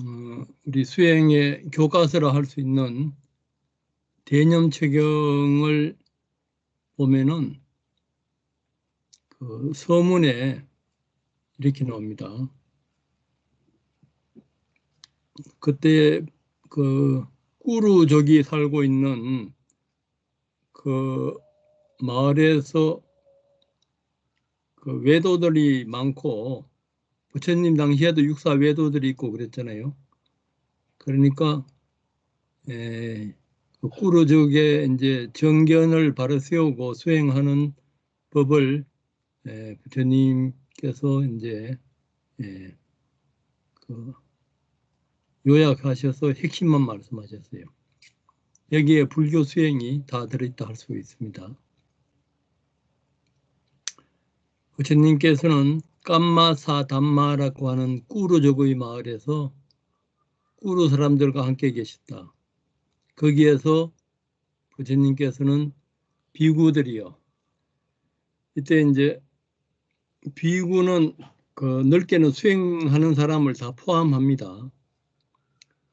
어, 우리 수행의 교과서라 할 수 있는 대념 체경을 보면은 그 서문에 이렇게 나옵니다. 그때 그 꾸루족이 살고 있는 그 마을에서 그 외도들이 많고 부처님 당시에도 육사 외도들이 있고 그랬잖아요. 그러니까 에, 그 꾸루족의 이제 정견을 바로 세우고 수행하는 법을 에, 부처님께서 이제 에, 그 요약하셔서 핵심만 말씀하셨어요. 여기에 불교 수행이 다 들어있다 할 수 있습니다. 부처님께서는 깜마사 담마라고 하는 꾸루족의 마을에서 꾸루 사람들과 함께 계셨다. 거기에서 부처님께서는 비구들이요. 이때 이제 비구는 그 넓게는 수행하는 사람을 다 포함합니다.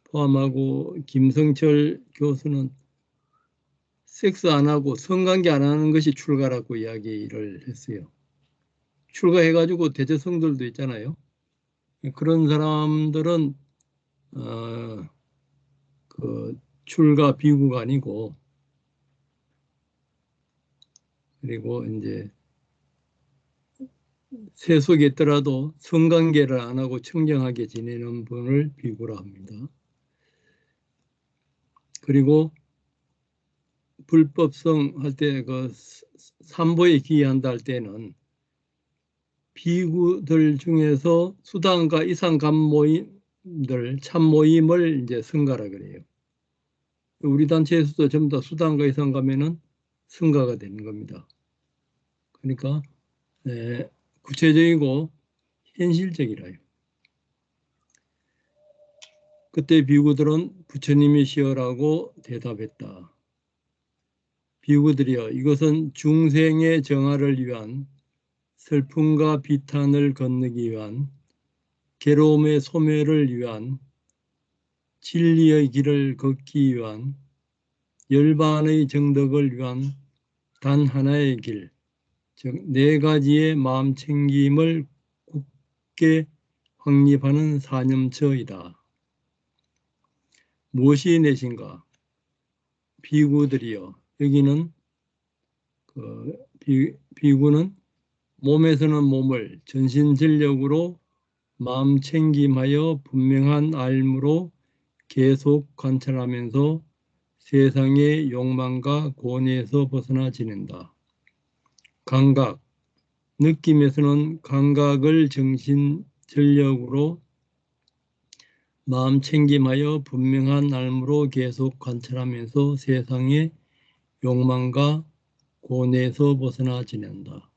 포함하고 김성철 교수는 섹스 안 하고 성관계 안 하는 것이 출가라고 이야기를 했어요. 출가해가지고 대제성들도 있잖아요. 그런 사람들은 어, 그 출가 비구가 아니고 그리고 이제 세속에 있더라도 성관계를 안 하고 청정하게 지내는 분을 비구라 합니다. 그리고 불법성 할 때 그 삼보에 기한다 할 때는 비구들 중에서 수단과 이상감 모임들 참 모임을 이제 성가라 그래요. 우리 단체에서도 전부 다 수단과 이상감에는 성가가 되는 겁니다. 그러니까 네, 구체적이고 현실적이라요. 그때 비구들은 부처님이시여라고 대답했다. 비구들이여 이것은 중생의 정화를 위한 슬픔과 비탄을 건너기 위한 괴로움의 소멸을 위한 진리의 길을 걷기 위한 열반의 정덕을 위한 단 하나의 길, 즉 네 가지의 마음 챙김을 굳게 확립하는 사념처이다. 무엇이 내신가? 비구들이여 여기는 그 비, 비구는 몸에서는 몸을 전신전력으로 마음 챙김하여 분명한 알무로 계속 관찰하면서 세상의 욕망과 고뇌에서 벗어나 지낸다. 감각, 느낌에서는 감각을 정신 전력으로 마음 챙김하여 분명한 알무로 계속 관찰하면서 세상의 욕망과 고뇌에서 벗어나 지낸다.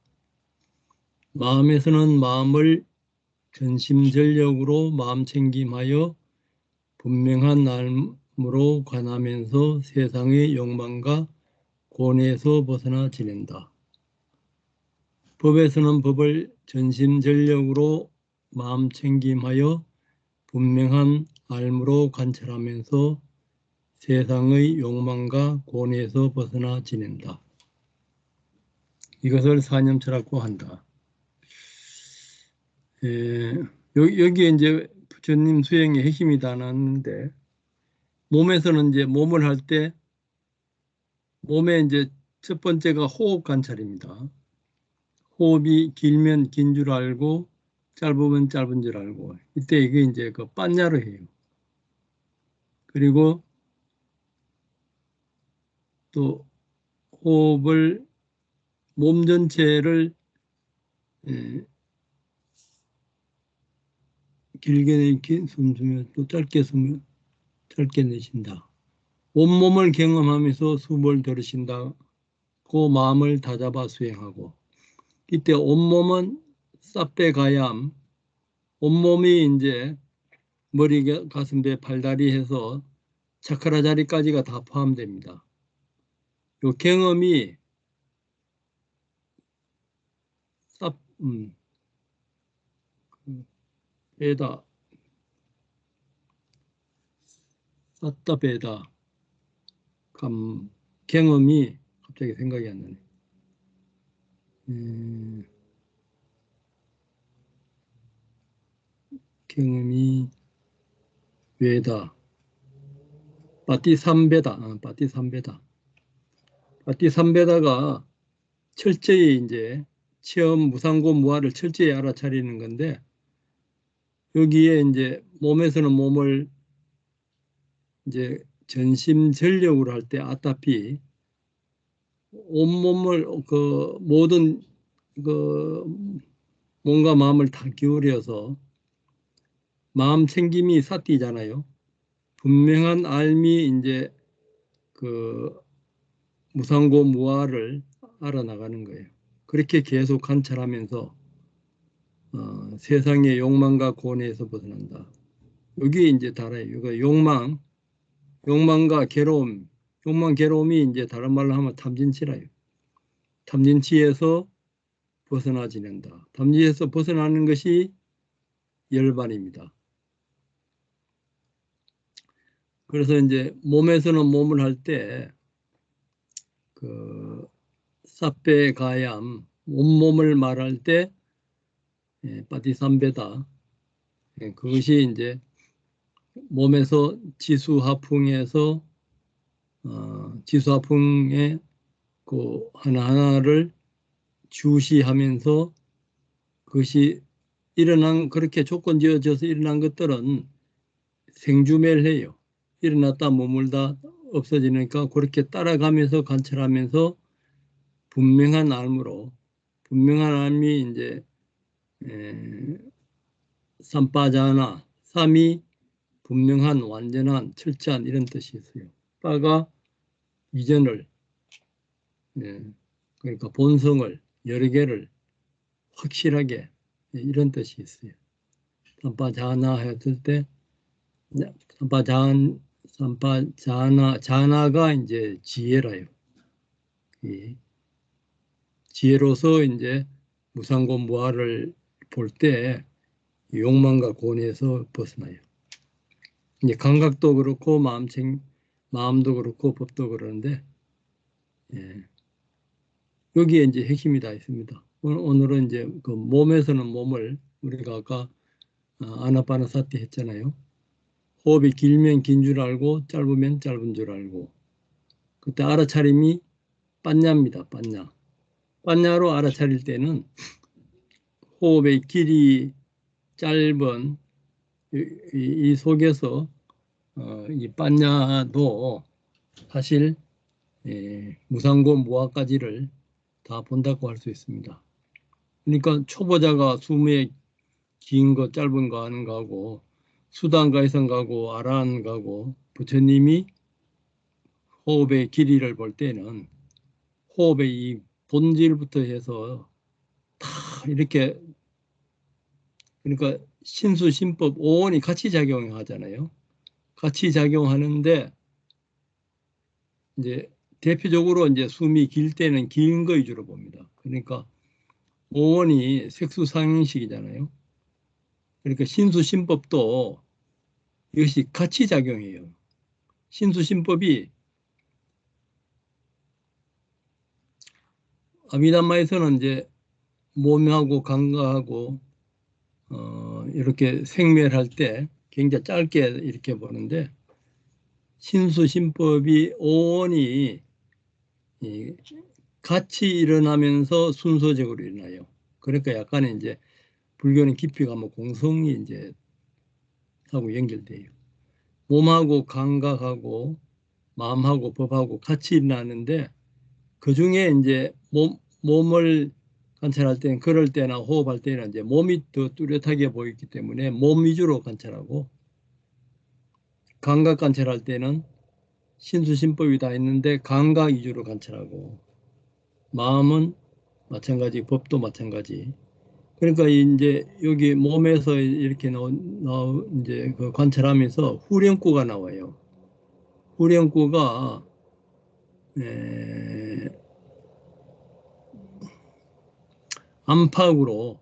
마음에서는 마음을 전심전력으로 마음 챙김하여 분명한 알무로 관하면서 세상의 욕망과 고뇌에서 벗어나 지낸다. 법에서는 법을 전심전력으로 마음 챙김하여 분명한 알무로 관찰하면서 세상의 욕망과 고뇌에서 벗어나 지낸다. 이것을 사념처라고 한다. 에, 여기, 에 이제 부처님 수행의 핵심이 다 나왔는데 몸에서는 이제 몸을 할 때 몸에 이제 첫 번째가 호흡 관찰입니다. 호흡이 길면 긴 줄 알고 짧으면 짧은 줄 알고 이때 이게 이제 그 빤냐로 해요. 그리고 또 호흡을 몸 전체를 예, 길게 내긴 숨쉬며 또 짧게 숨 짧게 내쉰다. 온몸을 경험하면서 숨을 들으신다. 그 마음을 다잡아 수행하고 이때 온몸은 쌉대 가얌 온몸이 이제 머리, 가슴, 배, 팔다리 해서 차크라 자리까지가 다 포함됩니다. 요 경험이 쌉, 음, 에다. 사타베다. 감 경험이 갑자기 생각이 안 나네. 음, 경험이 외다. 바티 삼베다. 아, 바티 삼베다. 바티 삼베다가 철저히 이제 체험 무상고 무아를 철저히 알아차리는 건데 여기에 이제 몸에서는 몸을 이제 전심 전력으로 할 때 아타피 온몸을 그 모든 그 몸과 마음을 다 기울여서 마음 챙김이 사띠잖아요. 분명한 알미 이제 그 무상고 무아를 알아나가는 거예요. 그렇게 계속 관찰하면서 어, 세상의 욕망과 고뇌에서 벗어난다. 여기 이제 달아요. 이거 욕망, 욕망과 괴로움, 욕망 괴로움이 이제 다른 말로 하면 탐진치라요. 탐진치에서 벗어나 지낸다. 탐진치에서 벗어나는 것이 열반입니다. 그래서 이제 몸에서는 몸을 할때그 사페 가얌 온몸을 말할 때 예, 빠디삼베다 예, 그것이 이제 몸에서 지수하풍에서 어, 지수하풍의 그 하나하나를 주시하면서 그것이 일어난 그렇게 조건 지어져서 일어난 것들은 생주멸해요. 일어났다 머물다 없어지니까 그렇게 따라가면서 관찰하면서 분명한 알므로 분명한 알미 이제 에, 삼빠자나 삼이 분명한 완전한 철저한 이런 뜻이 있어요. 빠가 이전을 예, 그러니까 본성을 여러 개를 확실하게 예, 이런 뜻이 있어요. 삼빠자나 했을 때 삼빠잔 삼빠 자나 자나가 이제 지혜라요. 이 지혜로서 이제 무상고 무아를 볼 때 욕망과 고뇌에서 벗어나요. 이제 감각도 그렇고 마음 생 마음도 그렇고 법도 그러는데 예. 여기에 이제 핵심이 다 있습니다. 오늘 은 이제 그 몸에서는 몸을 우리가 아까 아, 아나파나 사티 했잖아요. 호흡이 길면 긴 줄 알고 짧으면 짧은 줄 알고 그때 알아차림이 빤냐입니다. 빤냐. 빤냐로 알아차릴 때는 호흡의 길이 짧은 이, 이 속에서 어, 이 빤냐도 사실 예, 무상고 무아까지를 다 본다고 할 수 있습니다. 그러니까 초보자가 숨에 긴 거 짧은 거 하는 거하고 수단가에선 가고 아란 가고 부처님이 호흡의 길이를 볼 때는 호흡의 이 본질부터 해서 다 이렇게 그러니까 신수 신법 오온이 같이 작용하잖아요. 같이 작용하는데 이제 대표적으로 이제 숨이 길 때는 긴 거 위주로 봅니다. 그러니까 오온이 색수상행식이잖아요. 그러니까 신수 신법도 이것이 같이 작용해요. 신수 신법이 아미담마에서는 이제 몸하고 감각하고 어, 이렇게 생멸할 때 굉장히 짧게 이렇게 보는데 신수신법이 오온이 같이 일어나면서 순서적으로 일어나요. 그러니까 약간 이제 불교는 깊이가 뭐 공성이 이제 하고 연결돼요. 몸하고 감각하고 마음하고 법하고 같이 일어나는데 그 중에 이제 몸, 몸을 관찰할 때는 그럴 때나 호흡할 때는 이제 몸이 더 뚜렷하게 보이기 때문에 몸 위주로 관찰하고 감각 관찰할 때는 신수신법이 다 있는데 감각 위주로 관찰하고 마음은 마찬가지 법도 마찬가지 그러니까 이제 여기 몸에서 이렇게 나오 이제 그 관찰하면서 후렴구가 나와요. 후렴구가 에, 안팎으로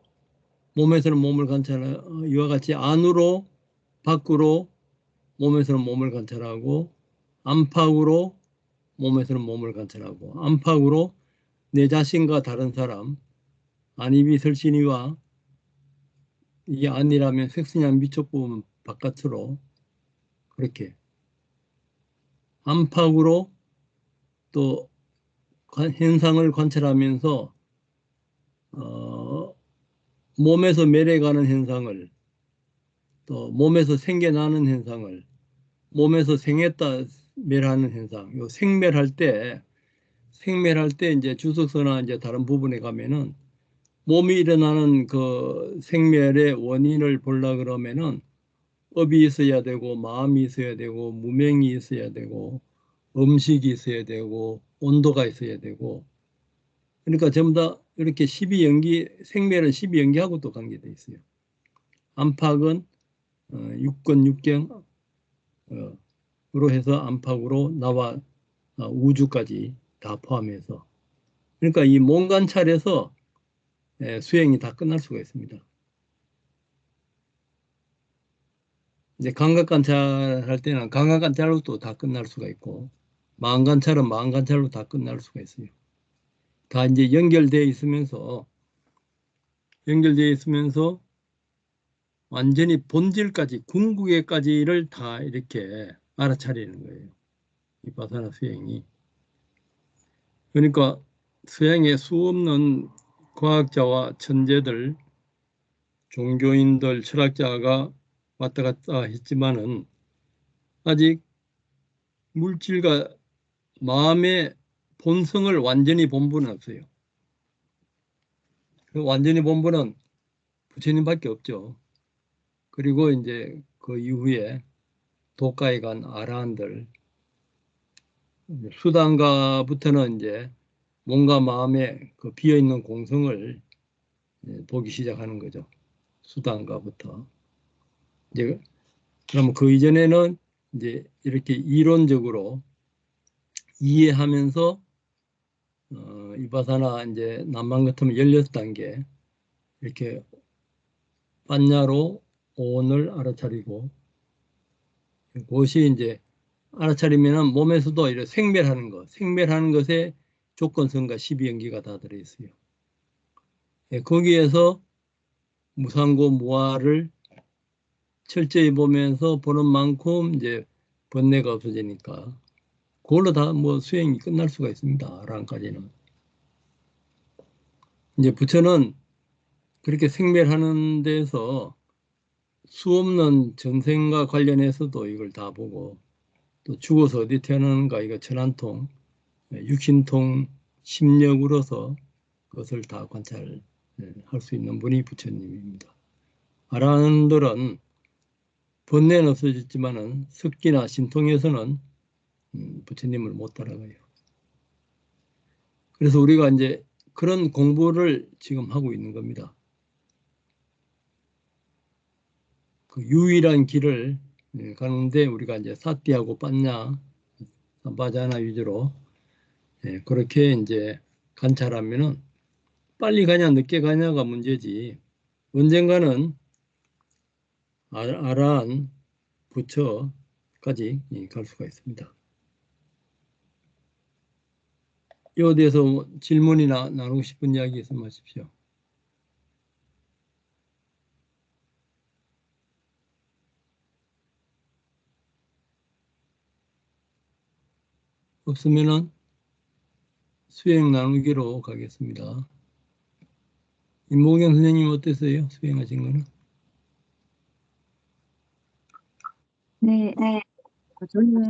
몸에서는 몸을 관찰 이와 같이 안으로 밖으로 몸에서는 몸을 관찰하고 안팎으로 몸에서는 몸을 관찰하고 안팎으로 내 자신과 다른 사람 안입이 설신이와 이게 아니라면 색순양 미촉 부분 바깥으로 그렇게 안팎으로 또 관- 현상을 관찰하면서 어, 몸에서 매래가는 현상을 또 몸에서 생겨나는 현상을 몸에서 생했다 멸하는 현상 요 생멸할 때 생멸할 때 이제 주석서나 이제 다른 부분에 가면은 몸이 일어나는 그 생멸의 원인을 보려 그러면은 업이 있어야 되고 마음이 있어야 되고 무명이 있어야 되고 음식이 있어야 되고 온도가 있어야 되고. 그러니까 전부 다 이렇게 12 연기 생멸은 12 연기하고도 관계돼 있어요. 안팎은 어, 육권 육경 어, 으로 해서 안팎으로 나와 어, 우주까지 다 포함해서 그러니까 이 몸 관찰에서 예, 수행이 다 끝날 수가 있습니다. 이제 감각 관찰할 때는 감각 관찰로 또 다 끝날 수가 있고 마음 관찰은 마음 관찰로 다 끝날 수가 있어요. 다 이제 연결되어 있으면서 연결되어 있으면서 완전히 본질까지 궁극에까지를 다 이렇게 알아차리는 거예요. 이 바사나 수행이. 그러니까 수행에 수없는 과학자와 천재들, 종교인들, 철학자가 왔다 갔다 했지만은 아직 물질과 마음의 본성을 완전히 본 분은 없어요. 그 완전히 본 분은 부처님밖에 없죠. 그리고 이제 그 이후에 도가에 간 아라한들 수단가부터는 이제 몸과 마음의 그 비어 있는 공성을 보기 시작하는 거죠. 수단가부터 이제 그러면 그 이전에는 이제 이렇게 이론적으로 이해하면서 어, 이바사나 이제 남만 같으면 16단계 이렇게 반야로 오온을 알아차리고 그것이 이제 알아차리면은 몸에서도 이렇게 생멸하는 것, 생멸하는 것에 조건성과 12연기가 다 들어있어요. 예, 거기에서 무상고 무아를 철저히 보면서 보는 만큼 이제 번뇌가 없어지니까 그걸로 다 뭐 수행이 끝날 수가 있습니다. 아랑까지는. 이제 부처는 그렇게 생멸하는 데서 수 없는 전생과 관련해서도 이걸 다 보고 또 죽어서 어디 태어나는가 이거 천안통 육신통 심력으로서 그것을 다 관찰할 수 있는 분이 부처님입니다. 아라한들은 번뇌는 없어졌지만은 석기나 신통에서는 음, 부처님을 못 따라가요. 그래서 우리가 이제 그런 공부를 지금 하고 있는 겁니다. 그 유일한 길을 예, 가는데 우리가 이제 사띠하고 빤냐, 바자나 위주로 예, 그렇게 이제 관찰하면은 빨리 가냐 늦게 가냐가 문제지 언젠가는 아- 아라한 부처까지 예, 갈 수가 있습니다. 이에 대해서 뭐 질문이나 나누고 싶은 이야기 있으면 하십시오. 없으면은 수행 나누기로 가겠습니다. 임모경 선생님 어땠어요? 수행하신 거는? 네, 저는